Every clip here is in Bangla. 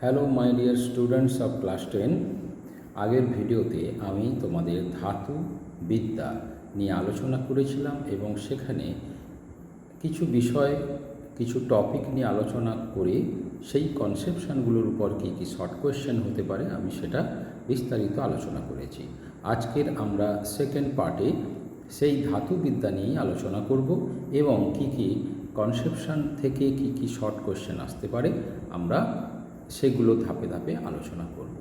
Hello my dear students of class ten আগের ভিডিওতে আমি তোমাদের ধাতু বিদ্যা নিয়ে আলোচনা করেছিলাম এবং সেখানে কিছু বিষয়, কিছু টপিক নিয়ে আলোচনা করে সেই কনসেপশনগুলোর উপর কী কী শর্ট কোয়েশ্চেন হতে পারে আমি সেটা বিস্তারিত আলোচনা করেছি। আজকের আমরা সেকেন্ড পার্টে সেই ধাতুবিদ্যা নিয়েই আলোচনা করব এবং কি কি কনসেপশন থেকে কি কি শর্ট কোয়েশ্চেন আসতে পারে আমরা সেগুলো ধাপে ধাপে আলোচনা করব।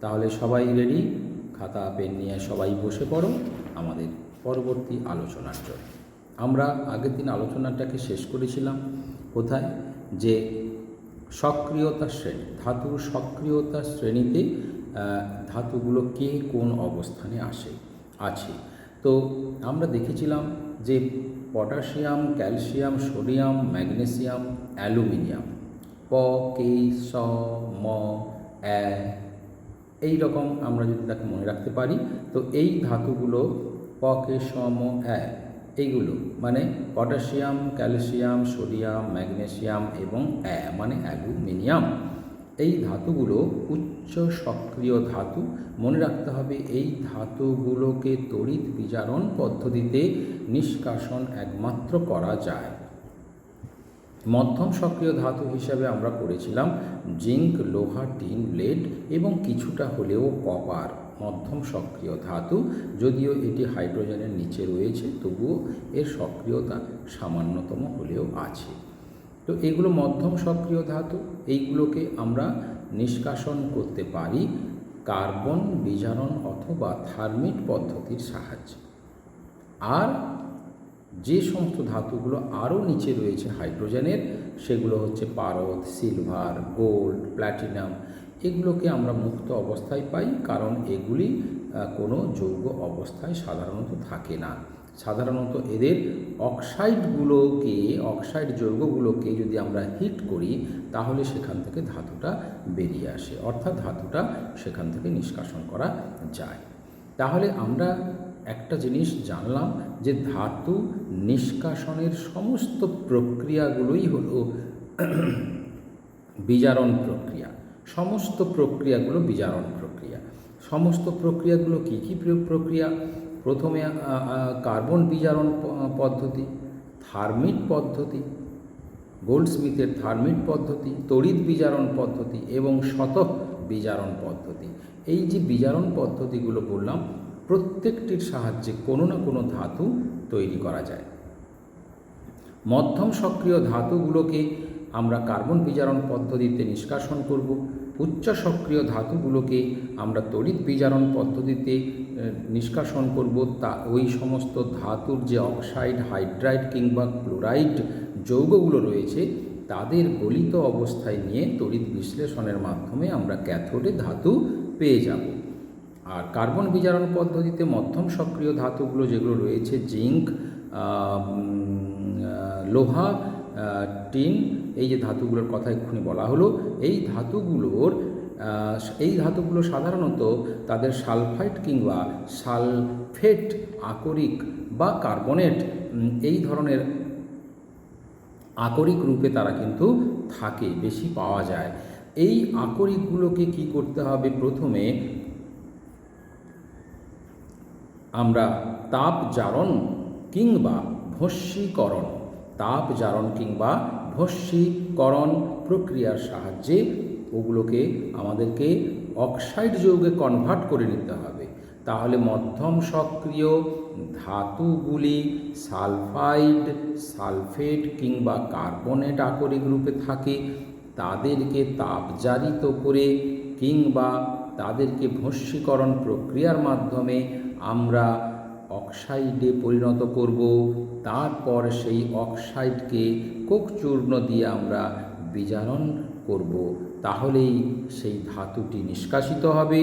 তাহলে সবাই রেডি খাতা পেন নিয়ে সবাই বসে পড়ো আমাদের পরবর্তী আলোচনার জন্য। আমরা আগের দিন আলোচনাটাকে শেষ করেছিলাম। কোথায়? যে সক্রিয়তা শ্রেণি, ধাতুর সক্রিয়তা শ্রেণীতে ধাতুগুলো কে কোন অবস্থানে আসে, আছে। তো আমরা দেখেছিলাম যে potassium, calcium, sodium, magnesium, aluminium প, কে, স, ম অ্যা এই রকম আমরা যদি তাকে মনে রাখতে পারি, তো এই ধাতুগুলো প, কে, স, ম অ্যা এইগুলো মানে পটাশিয়াম, ক্যালসিয়াম, সোডিয়াম, ম্যাগনেসিয়াম এবং অ্যা মানে অ্যালুমিনিয়াম। এই ধাতুগুলো উচ্চ সক্রিয় ধাতু। মনে রাখতে হবে, এই ধাতুগুলোকে তড়িৎ বিচারণ পদ্ধতিতে নিষ্কাশন একমাত্র করা যায়। মধ্যম সক্রিয় ধাতু হিসাবে আমরা করেছিলাম জিঙ্ক, লোহা, টিন, লেড এবং কিছুটা হলেও কপার, মধ্যম সক্রিয় ধাতু। যদিও এটি হাইড্রোজেনের নিচে রয়েছে, তবুও এর সক্রিয়তা সামান্যতম হলেও আছে। তো এগুলো মধ্যম সক্রিয় ধাতু, এইগুলোকে আমরা নিষ্কাশন করতে পারি কার্বন বিজারণ অথবা থার্মিট পদ্ধতির সাহায্যে। আর যে সমস্ত ধাতুগুলো আরও নিচে রয়েছে হাইড্রোজেনের, সেগুলো হচ্ছে পারদ, সিলভার, গোল্ড, প্ল্যাটিনাম, এগুলোকে আমরা মুক্ত অবস্থায় পাই কারণ এগুলি কোনো যৌগ অবস্থায় সাধারণত থাকে না। সাধারণত এদের অক্সাইডগুলোকে, অক্সাইড যৌগগুলোকে যদি আমরা হিট করি, তাহলে সেখান থেকে ধাতুটা বেরিয়ে আসে, অর্থাৎ ধাতুটা সেখান থেকে নিষ্কাশন করা যায়। তাহলে আমরা একটা জিনিস জানলাম যে ধাতু নিষ্কাশনের সমস্ত প্রক্রিয়াগুলোই হলো বিজারণ প্রক্রিয়া। সমস্ত প্রক্রিয়াগুলো বিজারণ প্রক্রিয়া। সমস্ত প্রক্রিয়াগুলো কী কী প্রক্রিয়া? প্রথমে কার্বন বিজারণ পদ্ধতি, থার্মিট পদ্ধতি গোল্ডস্মিথের থার্মিট পদ্ধতি, তড়িৎ বিজারণ পদ্ধতি এবং শতক বিজারণ পদ্ধতি। এই যে বিজারণ পদ্ধতিগুলো বললাম প্রত্যেকটির সাহায্যে কোনো না কোনো ধাতু তৈরি করা যায়। মধ্যম সক্রিয় ধাতুগুলোকে আমরা কার্বন বিজারণ পদ্ধতিতে নিষ্কাশন করব। উচ্চ সক্রিয় ধাতুগুলোকে আমরা তড়িৎ বিজারণ পদ্ধতিতে নিষ্কাশন করব। তা, ওই সমস্ত ধাতুর যে অক্সাইড, হাইড্রাইড কিংবা ক্লোরাইড যৌগগুলো রয়েছে, তাদের গলিত অবস্থায় নিয়ে তড়িৎ বিশ্লেষণের মাধ্যমে আমরা ক্যাথোডে ধাতু পেয়ে যাব। আর কার্বন বিজারণ পদ্ধতিতে মধ্যম সক্রিয় ধাতুগুলো যেগুলো রয়েছে, জিঙ্ক লোহা টিন, এই যে ধাতুগুলোর কথা এক্ষুনি বলা হলো, এই ধাতুগুলোর এই ধাতুগুলো সাধারণত তাদের সালফাইড কিংবা সালফেট আকরিক বা কার্বনেট এই ধরনের আকরিক রূপে তারা কিন্তু থাকে, বেশি পাওয়া যায়। এই আকরিকগুলোকে কি করতে হবে? প্রথমে আমরা তাপ জারণ কিংবা ভস্মীকরণ। তাপ জারণ কিংবা ভস্মীকরণ প্রক্রিয়ার সাহায্যে ওগুলোকে আমাদেরকে অক্সাইড যৌগে কনভার্ট করে নিতে হবে। তাহলে মধ্যম সক্রিয় ধাতুগুলি সালফাইড, সালফেট কিংবা কার্বনেট আকরিক রূপে থাকে, তাদেরকে তাপজারিত করে কিংবা তাদেরকে ভস্মীকরণ প্রক্রিয়ার মাধ্যমে আমরা অক্সাইডে পরিণত করব, তারপর সেই অক্সাইডকে কোক চূর্ণ দিয়ে আমরা বিজারণ করব, তাহলেই সেই ধাতুটি নিষ্কাশিত হবে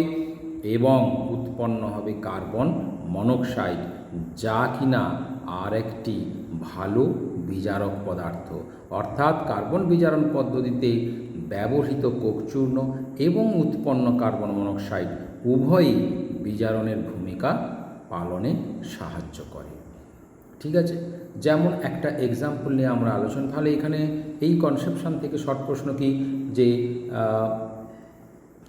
এবং উৎপন্ন হবে কার্বন মনোক্সাইড, যা কিনা আর একটি ভালো বিজারক পদার্থ। অর্থাৎ কার্বন বিজারণ পদ্ধতিতে ব্যবহৃত কোকচূর্ণ এবং উৎপন্ন কার্বন মনোক্সাইড উভয়ই বিজারণের ভূমিকা পালনে সাহায্য করে। ঠিক আছে? যেমন একটা এক্সাম্পল নিয়ে আমরা আলোচনা, তাহলে এখানে এই কনসেপশন থেকে শর্ট প্রশ্ন কি? যে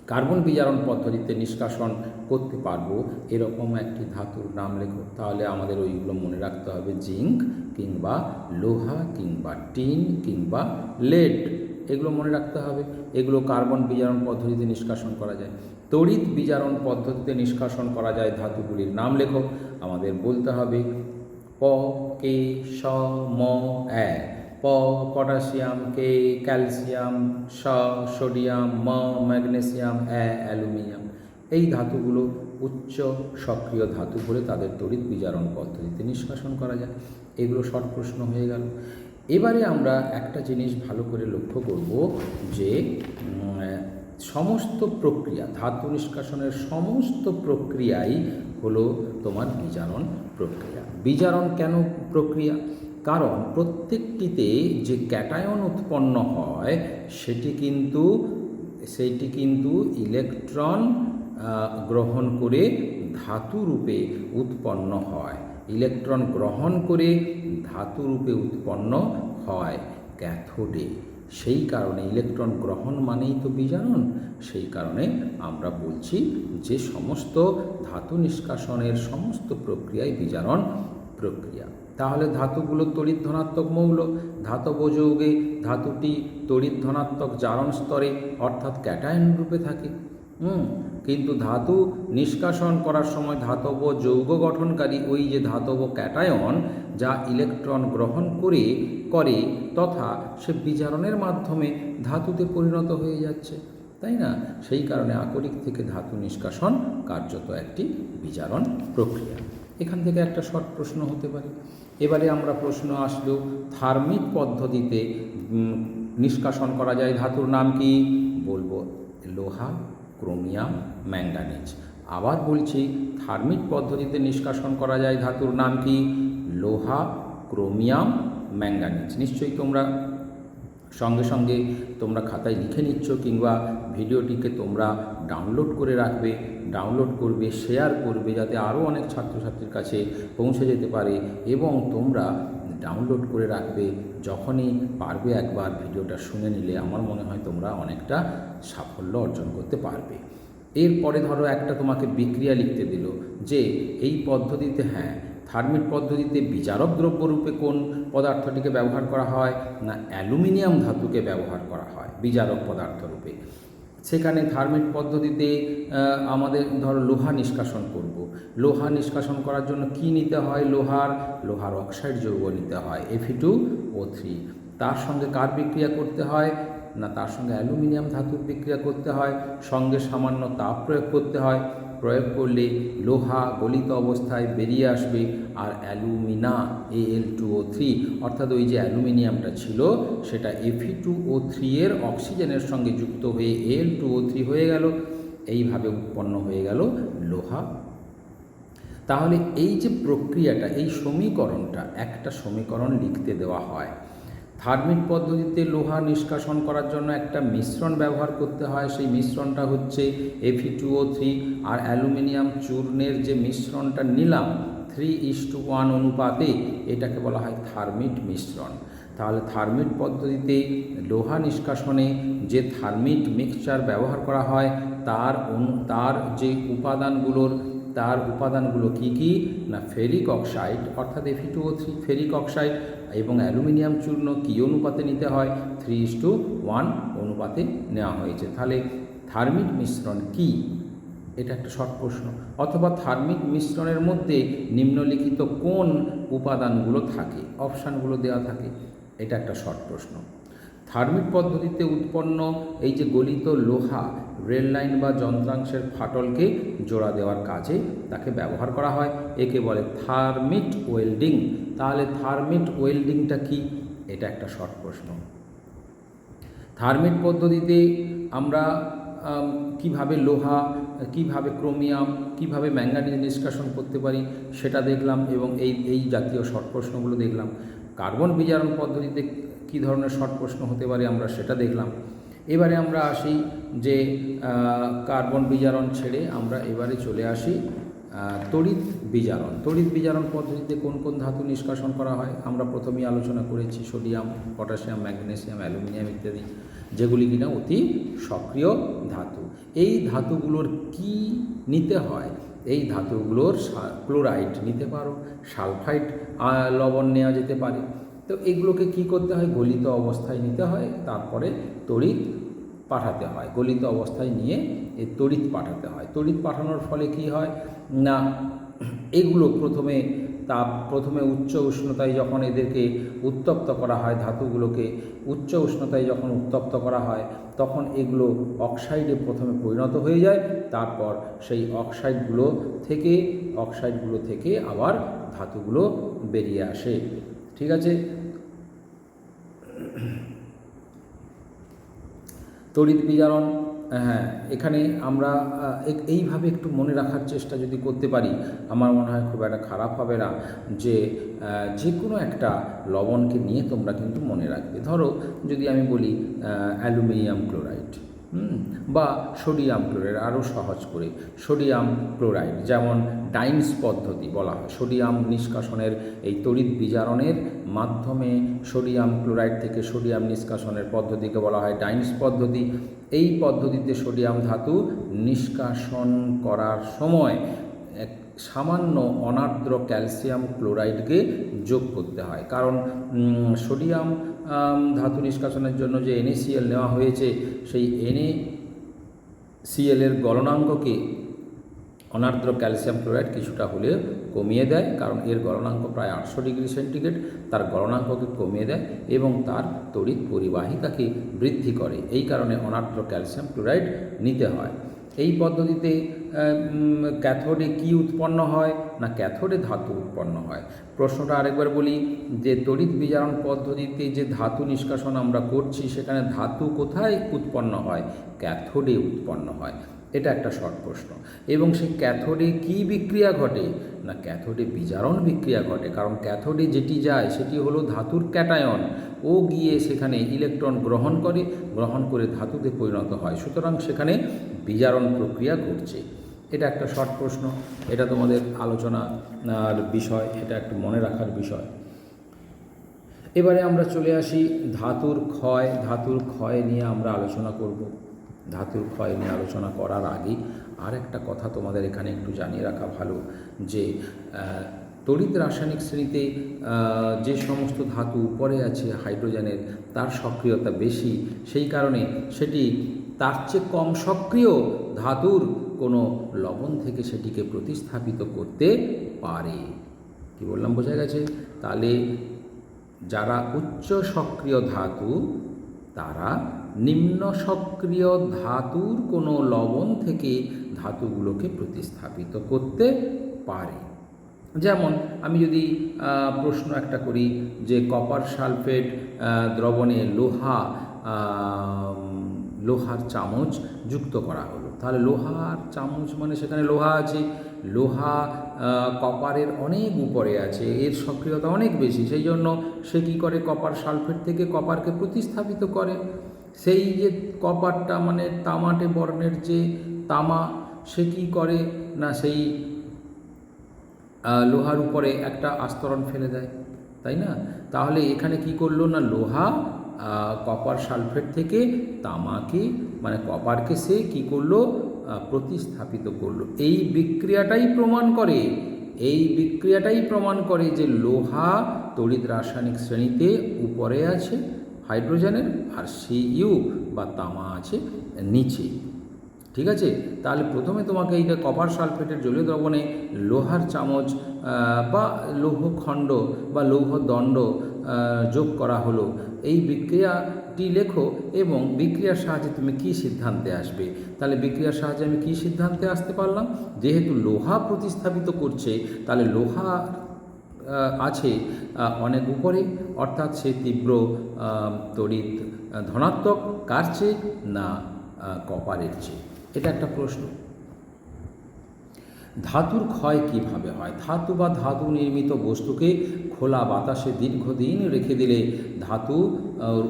কার্বন বিজারণ পদ্ধতিতে নিষ্কাশন করতে পারব এরকম একটি ধাতুর নাম লেখো। তাহলে আমাদের ওইগুলো মনে রাখতে হবে। জিঙ্ক কিংবা লোহা কিংবা টিন কিংবা লেড। এগুলো মনে রাখতে হবে, এগুলো কার্বন বিজারণ পদ্ধতিতে নিষ্কাশন করা যায়। তড়িৎ বিজারণ পদ্ধতিতে নিষ্কাশন করা যায় ধাতুগুলির নাম লেখো। আমাদের বলতে হবে প, কে, স, ম, এ। প, পটাশিয়াম, কে, ক্যালসিয়াম, স, সোডিয়াম, ম, ম্যাগনেসিয়াম, এ, অ্যালুমিনিয়াম। এই ধাতুগুলো উচ্চ সক্রিয় ধাতু বলে তাদের তড়িৎ বিজারণ পদ্ধতিতে নিষ্কাশন করা যায়। এগুলো শর্ট প্রশ্ন হয়ে গেল। এবারে আমরা একটা জিনিস ভালো করে লক্ষ্য করব যে সমস্ত প্রক্রিয়া, ধাতু নিষ্কাশনের সমস্ত প্রক্রিয়াই হলো তোমার বিজারণ প্রক্রিয়া। বিজারণ কেন প্রক্রিয়া? কারণ প্রত্যেকটিতে যে ক্যাটায়ন উৎপন্ন হয়, সেটি কিন্তু সেইটি কিন্তু ইলেকট্রন গ্রহণ করে ধাতু রূপে উৎপন্ন হয়। ইলেকট্রন গ্রহণ করে ধাতু রূপে উৎপন্ন হয় ক্যাথোডে। সেই কারণে ইলেকট্রন গ্রহণ মানেই তো বিজারণ সেই কারণে আমরা বলছি যে সমস্ত ধাতু নিষ্কাশনের সমস্ত প্রক্রিয়াই বিজারণ প্রক্রিয়া। তাহলে ধাতুগুলো তড়িৎ ধনাত্মক মৌল। ধাতব যৌগে ধাতুটি তড়িৎ ধনাত্মক জারণ স্তরে, অর্থাৎ ক্যাটায়ন রূপে থাকে। হুম, কিন্তু ধাতু নিষ্কাশন করার সময় ধাতব যৌগ গঠনকারী ওই যে ধাতব ক্যাটায়ন যা ইলেকট্রন গ্রহণ করে করে, তথা সে বিজারণের মাধ্যমে ধাতুতে পরিণত হয়ে যাচ্ছে, তাই না? সেই কারণে আকরিক থেকে ধাতু নিষ্কাশন কার্যত একটি বিজারণ প্রক্রিয়া। এখান থেকে একটা শর্ট প্রশ্ন হতে পারে। এবারে আমরা প্রশ্ন আসলো, থার্মিক পদ্ধতিতে নিষ্কাশন করা যায় ধাতুর নাম কি? বলব, লোহা ক্রোমিয়াম ম্যাঙ্গানিজ আবার বলছি থার্মিক পদ্ধতিতে নিষ্কাশন করা যায় ধাতুর নাম কি? লোহা ক্রোমিয়াম ম্যাঙ্গানিজ নিশ্চয়ই তোমরা সঙ্গে সঙ্গে তোমরা খাতায় লিখে নিচ্ছ কিংবা ভিডিওটিকে তোমরা ডাউনলোড করে রাখবে, ডাউনলোড করবে, শেয়ার করবে, যাতে আরও অনেক ছাত্রছাত্রীর কাছে পৌঁছে যেতে পারে এবং তোমরা ডাউনলোড করে রাখবে, যখনই পারবে একবার ভিডিওটা শুনে নিলে আমার মনে হয় তোমরা অনেকটা সাফল্য অর্জন করতে পারবে। এরপরে ধরো একটা তোমাকে বিক্রিয়া লিখতে দিল যে, এই পদ্ধতিতে হ্যাঁ থার্মিক পদ্ধতিতে বিচারক দ্রব্য রূপে কোন পদার্থটিকে ব্যবহার করা হয় না অ্যালুমিনিয়াম ধাতুকে ব্যবহার করা হয়, বিচারক পদার্থ রূপে। সেখানে ধার্মিক পদ্ধতিতে আমাদের ধরো লোহা নিষ্কাশন করব। লোহা নিষ্কাশন করার জন্য কি নিতে হয়? লোহার লোহার অক্সাইড যৌগ নিতে হয় এফি টু ও থ্রি তার সঙ্গে কার বিক্রিয়া করতে হয়? না, তার সঙ্গে অ্যালুমিনিয়াম ধাতুর বিক্রিয়া করতে হয়। সঙ্গে সামান্য তাপ প্রয়োগ করতে হয়। প্রয়োগ করলে লোহা গলিত অবস্থায় বেরিয়ে আসবে আর alumina A L two O three অর্থাৎ ওই যে অ্যালুমিনিয়ামটা ছিল, সেটা এফি টু ও থ্রি এর অক্সিজেনের সঙ্গে যুক্ত হয়ে এল টু ও থ্রি হয়ে গেল। এইভাবে উৎপন্ন হয়ে গেল লোহা। তাহলে এই যে প্রক্রিয়াটা, এই সমীকরণটা, একটা সমীকরণ লিখতে দেওয়া হয়। থার্মিক পদ্ধতিতে লোহা নিষ্কাশন করার জন্য একটা মিশ্রণ ব্যবহার করতে হয়। সেই মিশ্রণটা হচ্ছে F E two O three আর অ্যালুমিনিয়াম চূর্ণের যে মিশ্রণটা নিলাম থ্রি ইস টু ওয়ান অনুপাতে এটাকে বলা হয় থার্মিট মিশ্রণ। তাহলে থার্মিট পদ্ধতিতে লোহা নিষ্কাশনে যে থার্মিট মিক্সচার ব্যবহার করা হয়, তার তার যে উপাদানগুলোর তার উপাদানগুলো কি কি? না, ফেরিক অক্সাইড, অর্থাৎ F E two O three ferric oxide এবং অ্যালুমিনিয়াম চূর্ণ কী অনুপাতে নিতে হয়? থ্রি ইস টু ওয়ান অনুপাতে নেওয়া হয়েছে। তাহলে থার্মিক মিশ্রণ কি? এটা একটা শর্ট প্রশ্ন। অথবা থার্মিক মিশ্রণের মধ্যে নিম্নলিখিত কোন উপাদানগুলো থাকে? অপশানগুলো দেওয়া থাকে। এটা একটা শর্ট প্রশ্ন। থার্মিক পদ্ধতিতে উৎপন্ন এই যে গলিত লোহা রেল লাইন বা যন্ত্রাংশের ফাটলকে জোড়া দেওয়ার কাজে তাকে ব্যবহার করা হয়। একে বলে থার্মিট ওয়েল্ডিং। তাহলে থার্মিট ওয়েল্ডিংটা কি? এটা একটা শর্ট প্রশ্ন। থার্মিট পদ্ধতিতে আমরা আম, কীভাবে লোহা কীভাবে ক্রোমিয়াম কীভাবে ম্যাঙ্গানিজ নিষ্কাশন করতে পারি সেটা দেখলাম এবং এই এই জাতীয় শর্ট প্রশ্নগুলো দেখলাম। কার্বন বিজারণ পদ্ধতিতে কী ধরনের শর্ট প্রশ্ন হতে পারে আমরা সেটা দেখলাম। এবারে আমরা আসি যে কার্বন বিজারণ ছেড়ে আমরা এবারে চলে আসি তড়িৎ বিজারণ। তড়িৎ বিজারণ পদ্ধতিতে কোন কোন ধাতু নিষ্কাশন করা হয়? আমরা প্রথমেই আলোচনা করেছি সোডিয়াম, পটাশিয়াম, ম্যাগনেসিয়াম, অ্যালুমিনিয়াম ইত্যাদি, যেগুলি কিনা অতি সক্রিয় ধাতু। এই ধাতুগুলোর কি নিতে হয়? এই ধাতুগুলোর ক্লোরাইড নিতে পারো, সালফাইড লবণ নেওয়া যেতে পারে। তো এগুলোকে কি করতে হয়? গলিত অবস্থায় নিতে হয়, তারপরে তড়িৎ পাঠাতে হয়। গলিত অবস্থায় নিয়ে এই তড়িৎ পাঠাতে হয়। তড়িৎ পাঠানোর ফলে কি হয়? না, এগুলো প্রথমে তাপ প্রথমে উচ্চ উষ্ণতায় যখন এদেরকে উত্তপ্ত করা হয়, ধাতুগুলোকে উচ্চ উষ্ণতায় যখন উত্তপ্ত করা হয়, তখন এগুলো অক্সাইডে প্রথমে পরিণত হয়ে যায়, তারপর সেই অক্সাইডগুলো থেকে অক্সাইডগুলো থেকে আবার ধাতুগুলো বেরিয়ে আসে। ঠিক আছে? তড়িৎ বিজারণ হ্যাঁ এখানে আমরা এইভাবে একটু মনে রাখার চেষ্টা যদি করতে পারি, আমার মনে হয় খুব একটা খারাপ হবে না যে যে কোনো একটা লবণকে নিয়ে তোমরা কিন্তু মনে রাখবে। ধরো, যদি আমি বলি অ্যালুমিনিয়াম ক্লোরাইড। বা সোডিয়াম ক্লোরাইড আরও সহজ করে, সোডিয়াম ক্লোরাইড যেমন ডাইন্স পদ্ধতি বলা হয়, সোডিয়াম নিষ্কাশনের এই তড়িৎ বিজারণের মাধ্যমে সোডিয়াম ক্লোরাইড থেকে সোডিয়াম নিষ্কাশনের পদ্ধতিকে বলা হয় ডাইন্স পদ্ধতি। এই পদ্ধতিতে সোডিয়াম ধাতু নিষ্কাশন করার সময় সামান্য অনার্দ্র ক্যালসিয়াম ক্লোরাইডকে যোগ করতে হয়। কারণ সোডিয়াম ধাতু নিষ্কাশনের জন্য যে এনএসিএল নেওয়া হয়েছে, সেই এনএ সিএলের গলনাঙ্ককে অনার্দ্র ক্যালসিয়াম ক্লোরাইড কিছুটা হলে কমিয়ে দেয়, কারণ এর গলনাঙ্ক প্রায় আটশো ডিগ্রি সেন্টিগ্রেড, তার গলনাঙ্ককে কমিয়ে দেয় এবং তার তড়িৎ পরিবাহিতাকে বৃদ্ধি করে। এই কারণে অনার্দ্র ক্যালসিয়াম ক্লোরাইড নিতে হয়। এই পদ্ধতিতে ক্যাথোডে কি উৎপন্ন হয়? না, ক্যাথোডে ধাতু উৎপন্ন হয়। প্রশ্নটা আরেকবার বলি, যে তড়িৎ বিজারণ পদ্ধতিতে যে ধাতু নিষ্কাশন আমরা করছি, সেখানে ধাতু কোথায় উৎপন্ন হয়? ক্যাথোডে উৎপন্ন হয়। এটা একটা শর্ট প্রশ্ন। এবং সেই ক্যাথোডে কি বিক্রিয়া ঘটে? না, ক্যাথোডে বিজারণ বিক্রিয়া ঘটে। কারণ ক্যাথোডে যেটি যায়, সেটি হলো ধাতুর ক্যাটায়ন। ও গিয়ে সেখানে ইলেকট্রন গ্রহণ করে গ্রহণ করে ধাতুতে পরিণত হয়। সুতরাং সেখানে বিজারণ প্রক্রিয়া ঘটছে। এটা একটা শর্ট প্রশ্ন। এটা তোমাদের আলোচনার বিষয়, এটা একটু মনে রাখার বিষয়। এবারে আমরা চলে আসি ধাতুর ক্ষয়। ধাতুর ক্ষয় নিয়ে আমরা আলোচনা করব। ধাতুর ক্ষয় নিয়ে আলোচনা করার আগে আর একটা কথা তোমাদের এখানে একটু জানিয়ে রাখা ভালো যে তড়িৎ রাসায়নিক শ্রেণীতে যে সমস্ত ধাতু উপরে আছে হাইড্রোজেনের, তার সক্রিয়তা বেশি। সেই কারণে সেটি তার চেয়ে কম সক্রিয় ধাতুর কোনো লবণ থেকে সেটিকে প্রতিস্থাপিত করতে পারে। কি বললাম, বোঝা গেছে? তাহলে যারা উচ্চ সক্রিয় ধাতু, তারা নিম্ন সক্রিয় ধাতুর কোনো লবণ থেকে ধাতুগুলোকে প্রতিস্থাপিত করতে পারে। যেমন আমি যদি প্রশ্ন একটা করি যে কপার সালফেট দ্রবণে লোহা লোহার চামচ যুক্ত করা হলো। তাহলে লোহার চামচ মানে সেখানে লোহা আছে। লোহা কপারের অনেক উপরে আছে। এর সক্রিয়তা অনেক বেশি। সেই জন্য সে কী করে? কপার সালফেট থেকে কপারকে প্রতিস্থাপিত করে। সেই যে কপারটা মানে তামাটে বর্ণের যে তামা, সে কী করে? না, সেই লোহার উপরে একটা আস্তরণ ফেলে দেয়, তাই না? তাহলে এখানে কি করল না, লোহা কপার সালফেট থেকে তামাকে মানে কপারকে সে কি করল প্রতিস্থাপিত করল। এই বিক্রিয়াটাই প্রমাণ করে, এই বিক্রিয়াটাই প্রমাণ করে যে লোহা তড়িৎ রাসায়নিক শ্রেণীতে উপরে আছে, হাইড্রোজেনের, আর সিইউ বা তামা আছে নিচে। ঠিক আছে? তাহলে প্রথমে তোমাকে এইটা কপার সালফেটের জলীয় দ্রবণে লোহার চামচ বা লৌহখণ্ড বা লৌহ দণ্ড যোগ করা হলো। এই বিক্রিয়াটি লেখো এবং বিক্রিয়ার সাহায্যে তুমি কি সিদ্ধান্তে আসবে? তাহলে বিক্রিয়ার সাহায্যে আমি কি সিদ্ধান্তে আসতে পারলাম? যেহেতু লোহা প্রতিস্থাপিত করছে, তাহলে লোহা আছে অনেক উপরে। অর্থাৎ সে তীব্র তড়িৎ ধনাত্মক, কার চেয়ে? না কপারের চেয়ে। এটা একটা প্রশ্ন। ধাতুর ক্ষয় কীভাবে হয়? ধাতু বা ধাতু নির্মিত বস্তুকে খোলা বাতাসে দীর্ঘদিন রেখে দিলে ধাতু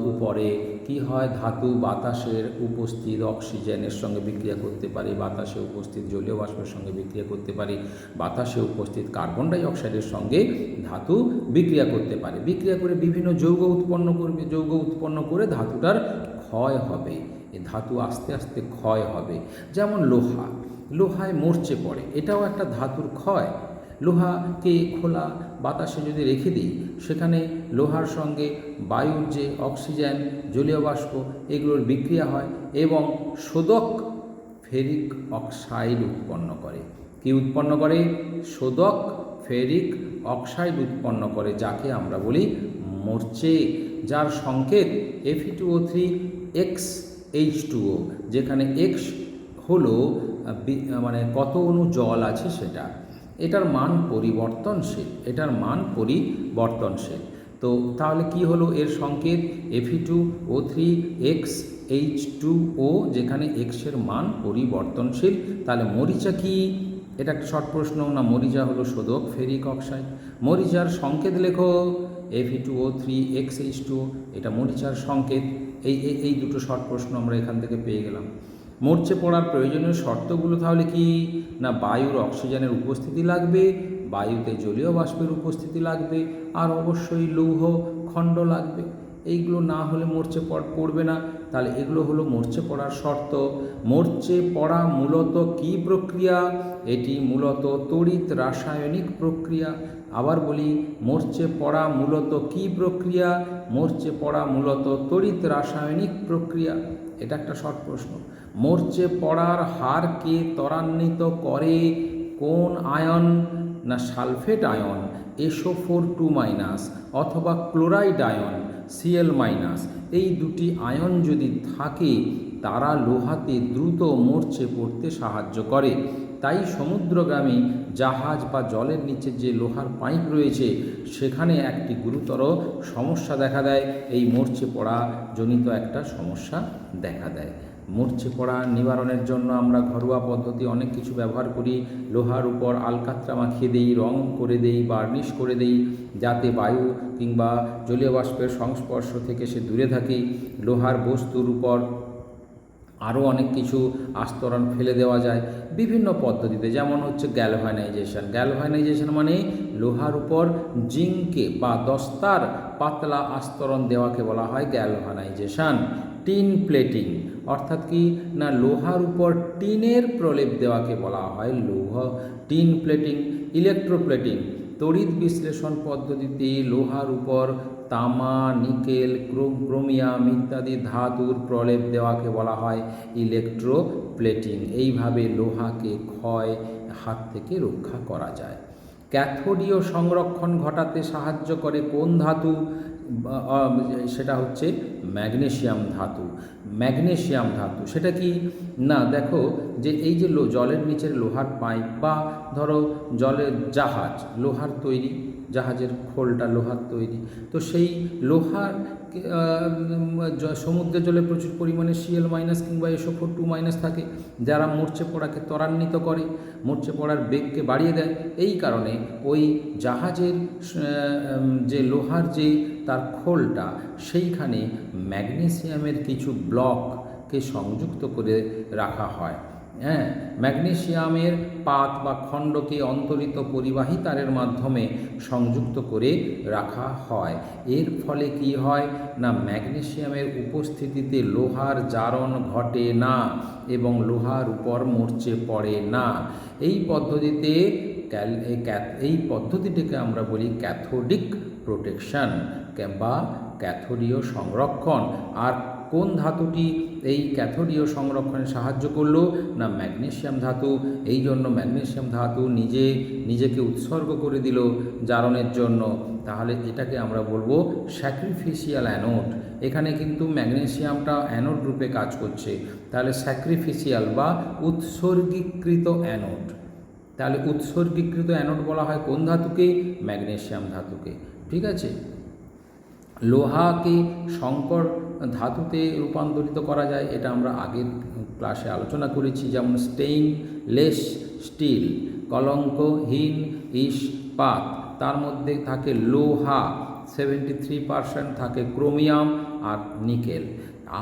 উপরে কি হয়? ধাতু বাতাসের উপস্থিত অক্সিজেনের সঙ্গে বিক্রিয়া করতে পারে, বাতাসে উপস্থিত জলীয় বাষ্পের সঙ্গে বিক্রিয়া করতে পারে, বাতাসে উপস্থিত কার্বন ডাই অক্সাইডের সঙ্গে ধাতু বিক্রিয়া করতে পারে। বিক্রিয়া করে বিভিন্ন যৌগ উৎপন্ন করবে, যৌগ উৎপন্ন করে ধাতুটার ক্ষয় হবে। এ ধাতু আস্তে আস্তে ক্ষয় হবে। যেমন লোহা, লোহায় মরচে পড়ে, এটাও একটা ধাতুর ক্ষয়। লোহাকে খোলা বাতাসে যদি রেখে দিই, সেখানে লোহার সঙ্গে বায়ুর যে অক্সিজেন, জলীয় বাষ্প, এগুলোর বিক্রিয়া হয় এবং শোধক ফেরিক অক্সাইড উৎপন্ন করে। কি উৎপন্ন করে? শোধক ফেরিক অক্সাইড উৎপন্ন করে, যাকে আমরা বলি মরচে, যার সংকেত F E two O three X H two O যেখানে এক্স হলো মানে কত অণু জল আছে সেটা। এটার মান পরিবর্তনশীল, এটার মান পরিবর্তনশীল। তো তাহলে কি হলো এর সংকেত? F E two O three X H two O যেখানে এক্সের মান পরিবর্তনশীল। তাহলে মরিচা কি? এটা একটা শর্ট প্রশ্ন, না মরিচা হলো শোধক ফেরিক অক্সাইড? মরিচার সংকেত লেখো F E two O three X H two এটা মরিচার সংকেত। এই এই দুটো শর্ট প্রশ্ন আমরা এখান থেকে পেয়ে গেলাম। মরচে পড়ার প্রয়োজনীয় শর্তগুলো তাহলে কি? না বায়ুর অক্সিজেনের উপস্থিতি লাগবে, বায়ুতে জলীয় বাষ্পের উপস্থিতি লাগবে, আর অবশ্যই লৌহ খণ্ড লাগবে। এইগুলো না হলে মরচে পড়, পড়বে না। তাহলে এগুলো হলো মরচে পড়ার শর্ত। মরচে পড়া মূলত কি প্রক্রিয়া? এটি মূলত তড়িৎ রাসায়নিক প্রক্রিয়া। আবার বলি, মরচে পড়া মূলত কি প্রক্রিয়া? মরচে পড়া মূলত তড়িৎ রাসায়নিক প্রক্রিয়া। এটা একটা শর্ট প্রশ্ন। মরচে পড়ার হারকে ত্বরান্বিত করে? কোন আয়ন? না sulphate ion? S O four two minus অথবা chloride ion? C L minus? এই দুটি আয়ন যদি থাকে তারা লোহাতে দ্রুত মরছে পড়তে সাহায্য করে। তাই সমুদ্রগামী জাহাজ বা জলের নিচে যে লোহার পাইপ রয়েছে, সেখানে একটি গুরুতর সমস্যা দেখা দেয়। এই মরচে পড়া জনিত একটা সমস্যা দেখা দেয়। মরচে পড়া নিবারণের জন্য আমরা ঘরোয়া পদ্ধতি অনেক কিছু ব্যবহার করি। লোহার উপর আলকাত্রা মাখিয়ে দেই, রং করে দেই, বার্নিশ করে দেই, যাতে বায়ু কিংবা জলীয় বাষ্পের সংস্পর্শ থেকে সে দূরে থাকে। লোহার বস্তুর উপর আরও অনেক কিছু আস্তরণ ফেলে দেওয়া যায় বিভিন্ন পদ্ধতিতে। যেমন হচ্ছে গ্যালভানাইজেশন গ্যালভানাইজেশন মানে লোহার উপর জিঙ্কে বা দস্তার পাতলা আস্তরণ দেওয়াকে বলা হয় গ্যালভানাইজেশন টিন প্লেটিং। অর্থাৎ কি? না, লোহার উপর টিনের প্রলেপ দেওয়াকে বলা হয় লোহ টিন প্লেটিং ইলেকট্রোপ্লেটিং তড়িৎ বিশ্লেষণ পদ্ধতিতে লোহার উপর তামা, নিকেল ক্রো- ক্রোমিয়াম ইত্যাদি ধাতুর প্রলেপ দেওয়াকে বলা হয় ইলেকট্রোপ্লেটিং। এইভাবে লোহাকে ক্ষয় হাত থেকে রক্ষা করা যায়। ক্যাথোডীয় সংরক্ষণ ঘটাতে সাহায্য করে কোন ধাতু? সেটা হচ্ছে ম্যাগনেসিয়াম ধাতু। ম্যাগনেসিয়াম ধাতু, সেটা কি? না, দেখো যে এই যে জলের নিচের লোহার পাইপ বা ধরো জলের জাহাজ, লোহার তৈরি জাহাজের খোলটা, লোহার তৈরি। তো সেই লোহার সমুদ্রের জলে প্রচুর পরিমাণে সিএল মাইনাস কিংবা এসো ফোর টু মাইনাস থাকে, যারা মরচে পড়াকে ত্বরান্বিত করে, মরচে পড়ার বেগকে বাড়িয়ে দেয়। এই কারণে ওই জাহাজের যে লোহার যে তার খোলটা, সেইখানে ম্যাগনেসিয়ামের কিছু ব্লককে সংযুক্ত করে রাখা হয়। হ্যাঁ ম্যাগনেশিয়ামের পাত বা খণ্ডকে অন্তরিত পরিবাহী তারের মাধ্যমে সংযুক্ত করে রাখা হয়। এর ফলে কি হয় না, ম্যাগনেশিয়ামের উপস্থিতিতে লোহার জারণ ঘটে না এবং লোহার উপর মরচে পড়ে না। এই পদ্ধতিতে এই পদ্ধতিটিকে আমরা বলি ক্যাথোডিক প্রোটেকশন বা ক্যাথোডীয় সংরক্ষণ। আর কোন ধাতুটি এই ক্যাথোডীয় সংরক্ষণে সাহায্য করল? না, ম্যাগনেসিয়াম ধাতু। এই জন্য ম্যাগনেসিয়াম ধাতু নিজে, নিজেকে উৎসর্গ করে দিল জারণের জন্য। তাহলে এটাকে আমরা বলব স্যাক্রিফিশিয়াল অ্যানোড। এখানে কিন্তু ম্যাগনেসিয়ামটা অ্যানোড রূপে কাজ করছে। তাহলে স্যাক্রিফিশিয়াল বা উৎসর্গীকৃত অ্যানোড। তাহলে উৎসর্গীকৃত অ্যানোড বলা হয় কোন ধাতুকে? ম্যাগনেসিয়াম ধাতুকে। ঠিক আছে? লোহাকে সংকর ধাতুতে রূপান্তরিত করা যায়, এটা আমরা আগের ক্লাসে আলোচনা করেছি, যেমন স্টেইন লেস স্টিল কলঙ্কহীন ইস্পাত, তার মধ্যে থাকে লোহা সেভেন্টি থ্রি পারসেন্ট থাকে ক্রোমিয়াম আর নিকেল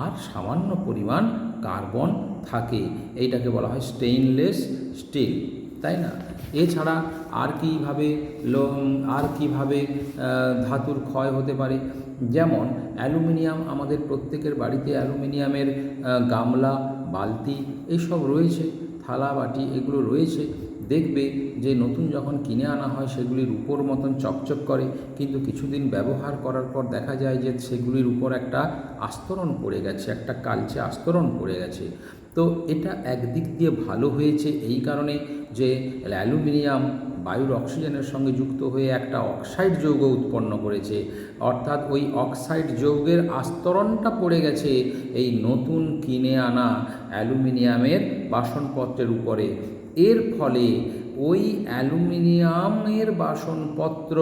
আর সামান্য পরিমাণ কার্বন থাকে, এইটাকে বলা হয় স্টেইনলেস স্টিল তাই না? এছাড়া আর কীভাবে আর কীভাবে ধাতুর ক্ষয় হতে পারে? যেমন অ্যালুমিনিয়াম আমাদের প্রত্যেকের বাড়িতে অ্যালুমিনিয়ামের গামলা, বালতি এইসব রয়েছে, থালা, বাটি এগুলো রয়েছে। দেখবে যে নতুন যখন কিনে আনা হয় সেগুলির উপর মতন চকচক করে, কিন্তু কিছুদিন ব্যবহার করার পর দেখা যায় যে সেগুলির উপর একটা আস্তরণ পড়ে গেছে, একটা কালচে আস্তরণ পড়ে গেছে। তো এটা একদিক দিয়ে ভালো হয়েছে এই কারণে যে অ্যালুমিনিয়াম বায়ুর অক্সিজেনের সঙ্গে যুক্ত হয়ে একটা অক্সাইড যৌগ উৎপন্ন করেছে। অর্থাৎ ওই অক্সাইড যৌগের আস্তরণটা পড়ে গেছে এই নতুন কিনে আনা অ্যালুমিনিয়ামের বাসনপত্রের উপরে। এর ফলে ওই অ্যালুমিনিয়ামের বাসনপত্র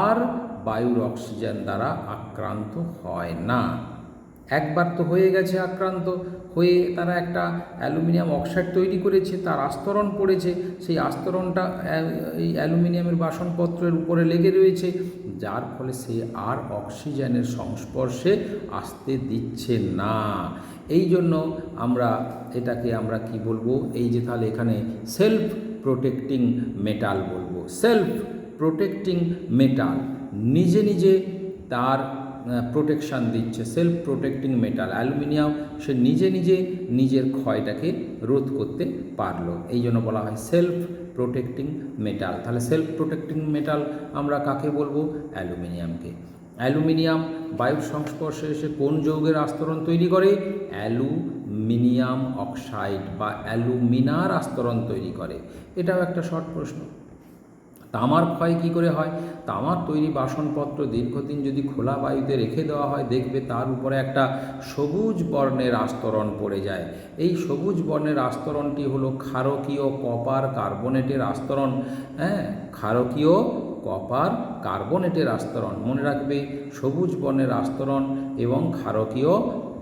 আর বায়ুর অক্সিজেন দ্বারা আক্রান্ত হয় না। একবার তো হয়ে গেছে আক্রান্ত। হয়ে তারা একটা অ্যালুমিনিয়াম অক্সাইড তৈরি করেছে, তার আস্তরণ পড়েছে। সেই আস্তরণটা এই অ্যালুমিনিয়ামের বাসনপত্রের উপরে লেগে রয়েছে, যার ফলে সে আর অক্সিজেনের সংস্পর্শে আসতে দিচ্ছে না। এই জন্য আমরা এটাকে আমরা কি বলব? এই যে তাহলে এখানে সেলফ প্রোটেক্টিং মেটাল বলব। সেলফ প্রোটেক্টিং মেটাল নিজে নিজে তার প্রোটেকশান দিচ্ছে সেলফ প্রোটেক্টিং মেটাল অ্যালুমিনিয়াম সে নিজে নিজে নিজের ক্ষয়টাকে রোধ করতে পারল। এই জন্য বলা হয় সেলফ প্রোটেক্টিং মেটাল তাহলে সেলফ প্রোটেক্টিং মেটাল আমরা কাকে বলব? অ্যালুমিনিয়ামকে। অ্যালুমিনিয়াম বায়ুর সংস্পর্শে এসে কোন যৌগের আস্তরণ তৈরি করে? অ্যালুমিনিয়াম অক্সাইড বা অ্যালুমিনার আস্তরণ তৈরি করে। এটাও একটা শর্ট প্রশ্ন। তামার ক্ষয় কী করে হয়? তামার তৈরি বাসনপত্র দীর্ঘদিন যদি খোলা বায়ুতে রেখে দেওয়া হয়, দেখবে তার উপরে একটা সবুজ বর্ণের আস্তরণ পড়ে যায়। এই সবুজ বর্ণের আস্তরণটি হলো ক্ষারকীয় কপার কার্বনেটের আস্তরণ। হ্যাঁ ক্ষারকীয় কপার কার্বনেটের আস্তরণ। মনে রাখবে, সবুজ বর্ণের আস্তরণ এবং ক্ষারকীয়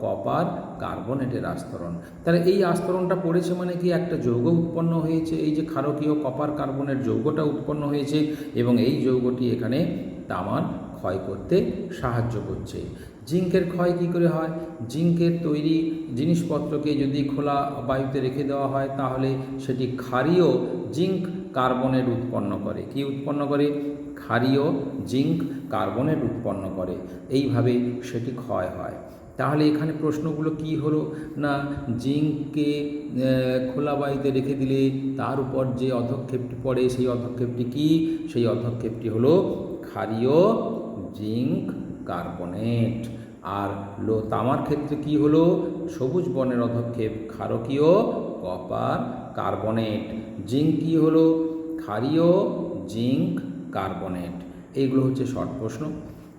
কপার কার্বনেটের আস্তরণ। তাহলে এই আস্তরণটা পড়েছে মানে কি? একটা যৌগ উৎপন্ন হয়েছে, এই যে ক্ষারকীয় কপার কার্বনের যৌগটা উৎপন্ন হয়েছে এবং এই যৌগটি এখানে তামার ক্ষয় করতে সাহায্য করছে। জিঙ্কের ক্ষয় কী করে হয়? জিঙ্কের তৈরি জিনিসপত্রকে যদি খোলা বায়ুতে রেখে দেওয়া হয়, তাহলে সেটি ক্ষারীয় জিঙ্ক কার্বনেট উৎপন্ন করে। কি উৎপন্ন করে? ক্ষারীয় জিঙ্ক কার্বনেট উৎপন্ন করে। এইভাবে সেটি ক্ষয় হয়। তাহলে এখানে প্রশ্নগুলো কি হলো? না, জিঙ্ককে খোলা বায়ুতে রেখে দিলে তার উপর যে অধক্ষেপটি পড়ে সেই অধক্ষেপটি কি? সেই অধক্ষেপটি হলো ক্ষারীয় জিঙ্ক কার্বনেট। আর লো তামার ক্ষেত্রে কি হলো? সবুজ বর্ণের অধক্ষেপ ক্ষারকীয় কপার কার্বনেট। জিঙ্ক কি হলো? ক্ষারীয় জিঙ্ক কার্বনেট। এইগুলো হচ্ছে শর্ট প্রশ্ন।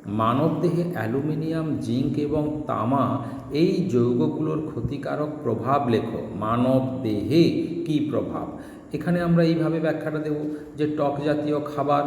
মানবদেহে অ্যালুমিনিয়াম, জিঙ্ক এবং তামা এই যৌগগুলোর ক্ষতিকারক প্রভাব লেখো। মানব দেহে কী প্রভাব? এখানে আমরা এইভাবে ব্যাখ্যাটা দেব যে টক জাতীয় খাবার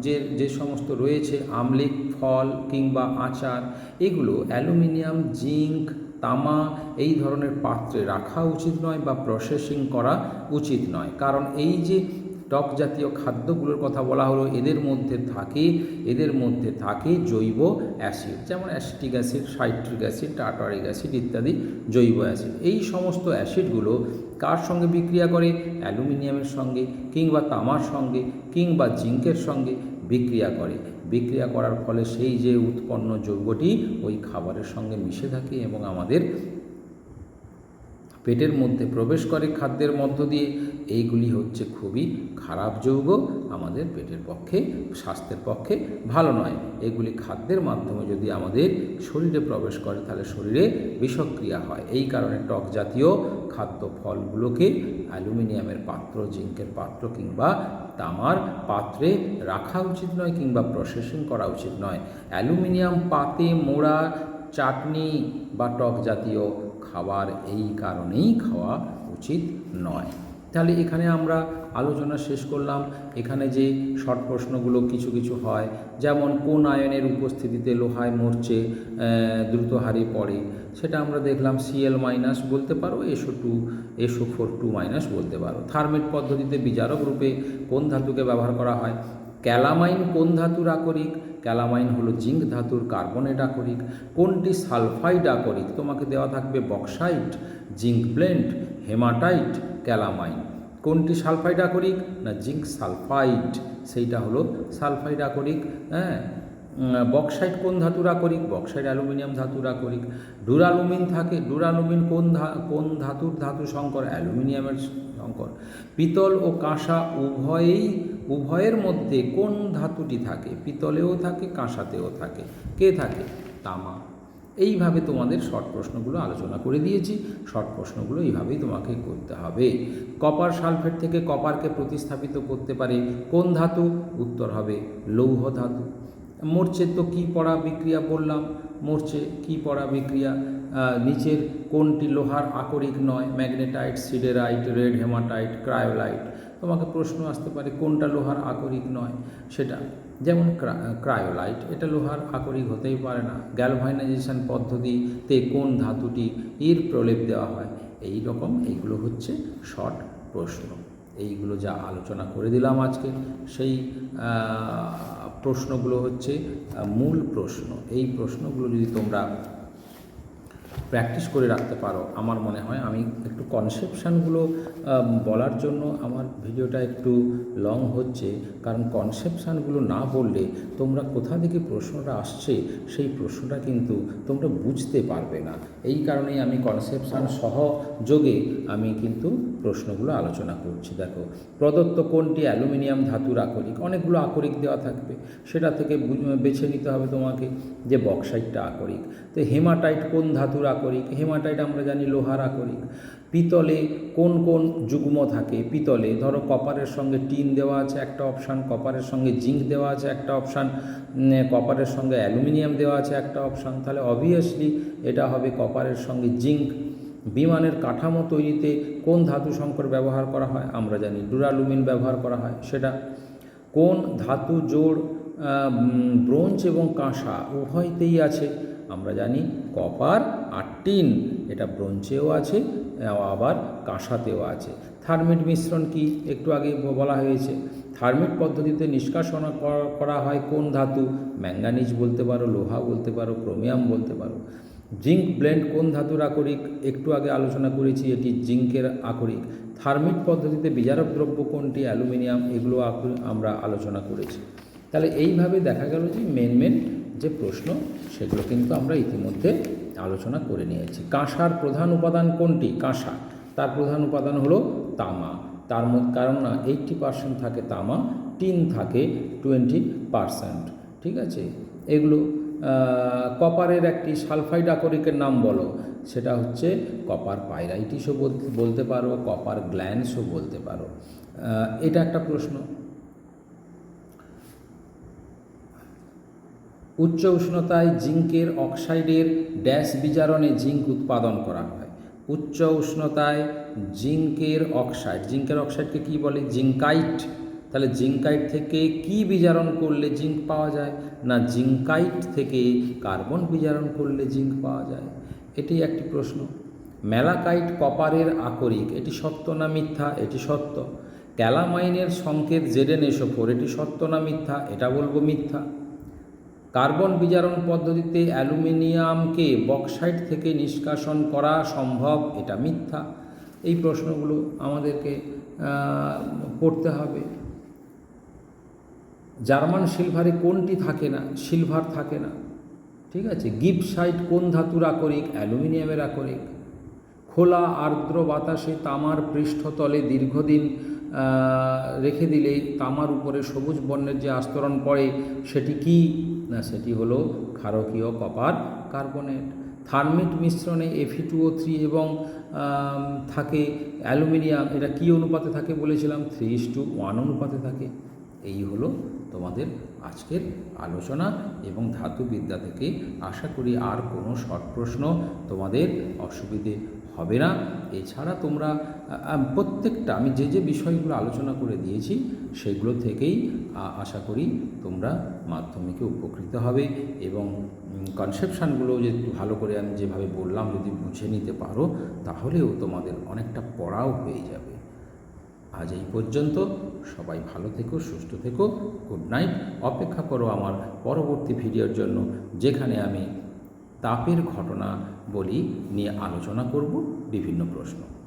যে যে সমস্ত রয়েছে আমলিক ফল কিংবা আচার, এগুলো অ্যালুমিনিয়াম, জিঙ্ক, তামা এই ধরনের পাত্রে রাখা উচিত নয় বা প্রসেসিং করা উচিত নয়। কারণ এই যে টক জাতীয় খাদ্যগুলোর কথা বলা হলো। এদের মধ্যে থাকে, এদের মধ্যে থাকে জৈব অ্যাসিড, যেমন acetic acid, citric acid, tartaric acid ইত্যাদি জৈব অ্যাসিড। এই সমস্ত অ্যাসিডগুলো কার সঙ্গে বিক্রিয়া করে? অ্যালুমিনিয়ামের সঙ্গে কিংবা তামার সঙ্গে কিংবা জিঙ্কের সঙ্গে বিক্রিয়া করে। বিক্রিয়া করার ফলে সেই যে উৎপন্ন যৌগটি ওই খাবারের সঙ্গে মিশে থাকে এবং আমাদের পেটের মধ্যে প্রবেশ করে খাদ্যের মধ্য দিয়ে। এইগুলি হচ্ছে খুবই খারাপ যৌগ। আমাদের পেটের পক্ষে, স্বাস্থ্যের পক্ষে ভালো নয়। এগুলি খাদ্যের মাধ্যমে যদি আমাদের শরীরে প্রবেশ করে, তাহলে শরীরে বিষক্রিয়া হয়। এই কারণে টক জাতীয় খাদ্য ফলগুলোকে অ্যালুমিনিয়ামের পাত্র, জিঙ্কের পাত্র কিংবা তামার পাত্রে রাখা উচিত নয় কিংবা প্রসেসিং করা উচিত নয়। অ্যালুমিনিয়াম পাতে মোড়া চাটনি বা টক জাতীয় খাবার এই কারণেই খাওয়া উচিত নয়। তাহলে এখানে আমরা আলোচনা শেষ করলাম। এখানে যে শর্ট প্রশ্নগুলো কিছু কিছু হয়, যেমন কোন আয়নের উপস্থিতিতে লোহায় মরচে দ্রুত হারে পড়ে, সেটা আমরা দেখলাম সিএল মাইনাস বলতে পারো এসো টু এসো ফোর টু মাইনাস বলতে পারো। থার্মেট পদ্ধতিতে বিজারক রূপে কোন ধাতুকে ব্যবহার করা হয়? ক্যালামাইন কোন ধাতুর আকরিক? ক্যালামাইন হলো জিঙ্ক ধাতুর কার্বনেট আকরিক কোনটি সালফাইড আকরিক তোমাকে দেওয়া থাকবে bauxite, zinc blende, haematite, calamine. কোনটি সালফাইড আকরিক না, জিঙ্ক সালফাইড। সেইটা হলো সালফাইড আকরিক হ্যাঁ? বক্সাইট কোন ধাতুর আকরিক বক্সাইট অ্যালুমিনিয়াম ধাতুর আকরিক ডুরালুমিন থাকে, ডুরালুমিন কোন ধা, কোন ধাতুর ধাতু সংকর অ্যালুমিনিয়ামের সংকর পিতল ও কাঁসা উভয়েই উভয়ের মধ্যে কোন ধাতুটি থাকে? পিতলেও থাকে, কাঁসাতেও থাকে। কে থাকে? তামা। এইভাবে তোমাদের শর্ট প্রশ্নগুলো আলোচনা করে দিয়েছি। শর্ট প্রশ্নগুলো এইভাবেই তোমাকে করতে হবে। কপার সালফেট থেকে কপারকে প্রতিস্থাপিত করতে পারে কোন ধাতু? উত্তর হবে লৌহ ধাতু। মোর্চে তো কী পড়া বিক্রিয়া বললাম? মোর্চে কী পড়া বিক্রিয়া? নিচের কোনটি লোহার আকরিক নয়? Magnetite, siderite, red haematite, cryolite. তোমাকে প্রশ্ন আসতে পারে, কোনটা লোহার আকরিক নয়? সেটা, যেমন ক্রায়োলাইট, এটা লোহার আকরিক হতেই পারে না। গ্যালভাইনাইজেশন পদ্ধতিতে কোন ধাতুটি এর প্রলেপ দেওয়া হয়? এই রকম, এইগুলো হচ্ছে শর্ট প্রশ্ন। এইগুলো যা আলোচনা করে দিলাম আজকে, সেই প্রশ্নগুলো হচ্ছে মূল প্রশ্ন। এই প্রশ্নগুলো যদি তোমরা প্র্যাকটিস করে রাখতে পারো। আমার মনে হয় আমি একটু কনসেপশানগুলো বলার জন্য আমার ভিডিওটা একটু লং হচ্ছে। কারণ কনসেপশানগুলো না বললে তোমরা কোথা থেকে প্রশ্নটা আসছে, সেই প্রশ্নটা কিন্তু তোমরা বুঝতে পারবে না। এই কারণেই আমি কনসেপশান সহ যোগে আমি কিন্তু প্রশ্নগুলো আলোচনা করছি। দেখো, প্রদত্ত কোনটি অ্যালুমিনিয়াম ধাতুর আকরিক? অনেকগুলো আকরিক দেওয়া থাকবে। সেটা থেকে বেছে নিতে হবে তোমাকে যে বক্সাইটটা আকরিক। তো হেমাটাইট কোন ধাতুর আকরিক হেমাটাইট আমরা জানি লোহার আকরিক পিতলে কোন কোন যুগ্ম থাকে? পিতলে, ধরো কপারের সঙ্গে টিন দেওয়া আছে একটা অপশান, কপারের সঙ্গে জিঙ্ক দেওয়া আছে একটা অপশান কপারের সঙ্গে অ্যালুমিনিয়াম দেওয়া আছে একটা অপশান। তাহলে অবভিয়াসলি এটা হবে কপারের সঙ্গে জিঙ্ক। বিমানের কাঠামো তৈরিতে কোন ধাতু সংকর ব্যবহার করা হয়? আমরা জানি ডুরালুমিন ব্যবহার করা হয়, সেটা। কোন ধাতু জোড় ব্রোঞ্জ এবং কাঁসা উভয়তেই আছে। আমরা জানি কপার আর টিন এটা ব্রোঞ্জেও আছে আবার কাঁসাতেও আছে। থার্মিট মিশ্রণ কি? একটু আগে বলা হয়েছে। থার্মিট পদ্ধতিতে নিষ্কাশন করা- হয় কোন ধাতু? ম্যাঙ্গানিজ বলতে পারো, লোহা বলতে পারো, ক্রোমিয়াম বলতে পারো। জিঙ্ক ব্লেন্ড কোন ধাতুর আকরিক? একটু আগে আলোচনা করেছি, এটি জিঙ্কের আকরিক। থার্মিট পদ্ধতিতে বিজারক দ্রব্য কোনটি? অ্যালুমিনিয়াম, এগুলো আমরা আলোচনা করেছি। তাহলে এইভাবে দেখা গেল যে মেন মেন যে প্রশ্ন, সেগুলো কিন্তু আমরা ইতিমধ্যে আলোচনা করে নিয়েছি। কাঁসার প্রধান উপাদান কোনটি? কাঁসা। তার প্রধান উপাদান হলো তামা। তার মধ্যে, কারণ না এইটটি পার্সেন্ট থাকে তামা টিন থাকে টোয়েন্টি পার্সেন্ট ঠিক আছে? এগুলো কপারের একটি সালফাইড আকরিকের নাম বলো। সেটা হচ্ছে কপার পাইরাইটিসও বলতে পারো, কপার গ্ল্যান্ডসও বলতে পারো। এটা একটা প্রশ্ন। উচ্চ উষ্ণতায় জিঙ্কের অক্সাইডের ড্যাশ বিজারণে জিঙ্ক উৎপাদন করা হয়। উচ্চ উষ্ণতায় জিঙ্কের অক্সাইড। জিঙ্কের অক্সাইডকে কি বলে? জিঙ্কাইট। তাহলে জিঙ্কাইট থেকে কি বিজারণ করলে জিঙ্ক পাওয়া যায়? না, জিঙ্কাইট থেকে কার্বন বিজারণ করলে জিঙ্ক পাওয়া যায়? এটি একটি প্রশ্ন। ম্যালাকাইট কপারের আকরিক, এটি সত্য না মিথ্যা? এটি সত্য। ক্যালামাইনের সংকেত জেডেন এসোফোর, এটি সত্য না মিথ্যা? এটা বলব মিথ্যা। কার্বন বিজারণ পদ্ধতিতে অ্যালুমিনিয়ামকে বক্সাইট থেকে নিষ্কাশন করা সম্ভব? এটা মিথ্যা। এই প্রশ্নগুলো আমাদেরকে পড়তে হবে। জার্মান সিলভারে কোনটি থাকে না? সিলভার থাকে না। ঠিক আছে? গিপসাইট কোন ধাতুর আকরিক? অ্যালুমিনিয়ামের আকরিক। খোলা আর্দ্র বাতাসে তামার পৃষ্ঠতলে দীর্ঘদিন রেখে দিলে তামার উপরে সবুজ বর্ণের যে আস্তরণ পড়ে, সেটি কি? না, সেটি হলো ক্ষারকীয় কপার কার্বনেট। থার্মিট মিশ্রণে এফি টু ও থ্রি এবং থাকে অ্যালুমিনিয়াম। এটা কী অনুপাতে থাকে বলেছিলাম? থ্রি ইস টু ওয়ান অনুপাতে থাকে। এই হলো তোমাদের আজকের আলোচনা এবং ধাতুবিদ্যা থেকে। আশা করি আর কোনো শর্ট প্রশ্ন তোমাদের অসুবিধে হবে না। এছাড়া তোমরা প্রত্যেকটা, আমি যে যে বিষয়গুলো আলোচনা করে দিয়েছি, সেগুলো থেকেই আশা করি তোমরা মাধ্যমিকে উপকৃত হবে এবং কনসেপশানগুলো যে, ভালো করে আমি যেভাবে বললাম, যদি বুঝে নিতে পারো, তাহলেও তোমাদের অনেকটা পড়াও হয়ে যাবে। আজ এই পর্যন্ত, সবাই ভালো থেকো, সুস্থ থেকো গুড নাইট অপেক্ষা করো আমার পরবর্তী ভিডিওর জন্য, যেখানে আমি তাপের ঘটনা বলি নিয়ে আলোচনা করব বিভিন্ন প্রশ্ন।